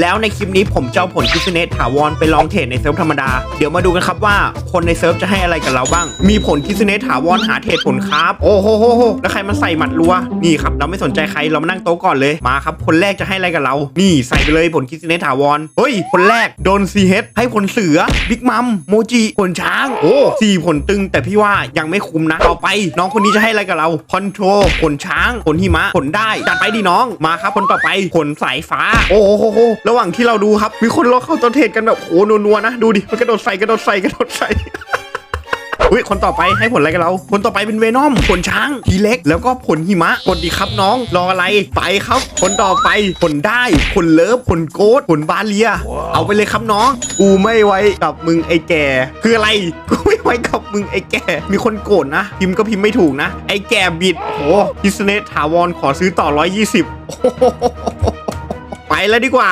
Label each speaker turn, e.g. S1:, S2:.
S1: แล้วในคลิปนี้ผมจะเอาผลคิสเนตถาวรไปลองเทรดในเซิร์ฟธรรมดา เดี๋ยวมาดูกันครับว่าคนในเซิร์ฟจะให้อะไรกับเราบ้าง มีผลคิสเนตถาวรหาเทรดผลครับ โอ้โหโหโหแล้วใครมาใส่หมัดรัว นี่ครับ เราไม่สนใจใคร เรามานั่งโต๊ะก่อนเลย มาครับ คนแรกจะให้อะไรกับเรา นี่ใส่ไปเลยผลคิสเนตถาวร เฮ้ย คนแรกโดนซีเฮดให้ผลเสือ บิ๊กมัม โมจิ ผลช้าง โอ้สี่ผลตึง แต่พี่ว่ายังไม่คุ้มนะ ต่อไป น้องคนนี้จะให้อะไรกับเรา คอนโทรผลช้าง ผลหิมะ ผลได้ จัดไปดิน้อง มาครับ คนต่อไป ผลสายฟ้า โอ้โหโหโหระหว่างที่เราดูครับ มีคนรอเข้าตัวเทรดกันแบบโอ้โหนัวๆนะ ดูดิ มันกระโดดใส่กระโดดใส่กระโดดใส่อุ้ยคนต่อไปให้ผลอะไรกับเรา คนต่อไปเป็นเวนอมผลช้างทีเล็ก แล้วก็ผลหิมะกดดีครับน้อง รออะไรไปครับ คนต่อไปผลได้ผลเลิฟผลโกดผลบาเลีย เอาไปเลยครับน้องกูไม่ไว้กับมึงไอ้แก่ คืออะไรกูไม่ไว้กับมึงไอ้แก่ มีคนโกรธนะ พิมพ์ก็พิมพ์ไม่ถูกนะ ไอ้แก่บิดโอ้พิสเนตถาวรขอซื้อต่อ 120โอ้โหไปแล้วดีกว่า